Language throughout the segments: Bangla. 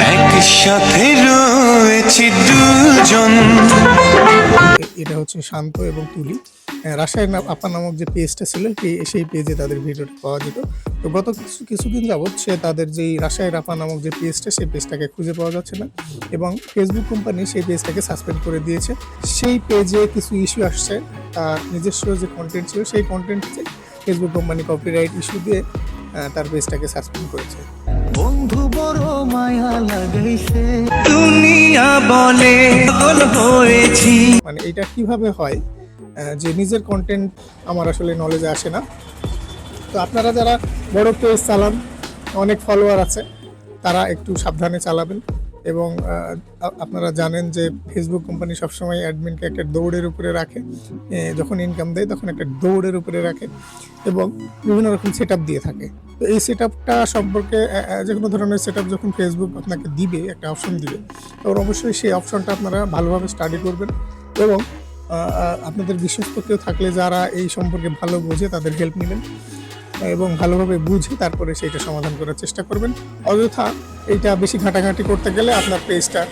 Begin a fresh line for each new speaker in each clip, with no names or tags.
একসাথে দুজন
এটা হচ্ছে শান্ত এবং তুলি। রাসায়ন আপা নামক যে পেজটা ছিল, সেই- পেজে তাদের ভিডিওটা পাওয়া যেত। তো গত কিছু কিছুদিন যাবৎ সে তাদের যেই রাসায়ন আপা নামক যে পেজটা সেই পেজটাকে খুঁজে পাওয়া যাচ্ছে না এবং ফেসবুক কোম্পানি সেই পেজটাকে সাসপেন্ড করে দিয়েছে। সেই পেজে কিছু ইস্যু আসছে। তার নিজস্ব যে কন্টেন্ট ছিল, সেই কন্টেন্টে ফেসবুক কোম্পানি কপিরাইট ইস্যু দিয়ে তার পেজটাকে সাসপেন্ড করেছে।
বন্ধু বড় মায়া লাগাইছে।
দুনিয়া বলে পাগল হয়েছি।
মানে এটা কীভাবে হয়? যে নিজের কন্টেন্ট আমার আসলে নলেজে আসে না। তো আপনারা যারা বড় পেজ চালান অনেক ফলোয়ার আছে তারা একটু সাবধানে চালাবেন। এবং আপনারা জানেন যে ফেসবুক কোম্পানি সবসময় অ্যাডমিনকে একটা দৌড়ের উপরে রাখে। যখন ইনকাম দেয় তখন একটা দৌড়ের উপরে রাখে। এবং বিভিন্ন রকম সেট দিয়ে থাকে। তো এই সেট আপটা সম্পর্কে যে কোনো ধরনের সেট যখন ফেসবুক আপনাকে দিবে, একটা অপশন দিবে, তখন অবশ্যই সেই অপশনটা আপনারা ভালোভাবে স্টাডি করবেন এবং আপনাদের বিশ্বস্ত কেউ থাকলে যারা এই সম্পর্কে ভালো বোঝে তাদের হেল্প নেবেন এবং ভালোভাবে বুঝে তারপরে সেইটা সমাধান করার চেষ্টা করবেন। অযথা এইটা বেশি ঘাটাঘাটি করতে গেলে আপনার পেজটা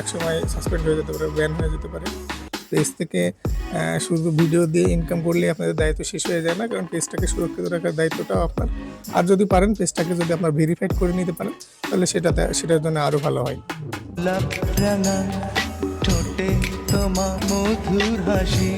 একসময় সাসপেন্ড হয়ে যেতে পারে ব্যান হয়ে যেতে পারে। পেজ থেকে শুধু ভিডিও দিয়ে ইনকাম করলে আপনাদের দায়িত্ব শেষ হয়ে যায় না কারণ পেজটাকে সুরক্ষিত রাখার দায়িত্বটাও আপনার। আর যদি পারেন পেজটাকে যদি আপনার ভেরিফাইড করে নিতে পারেন তাহলে সেটা সেটার জন্য আরও ভালো হয়।
তোমার মধুর হাসি।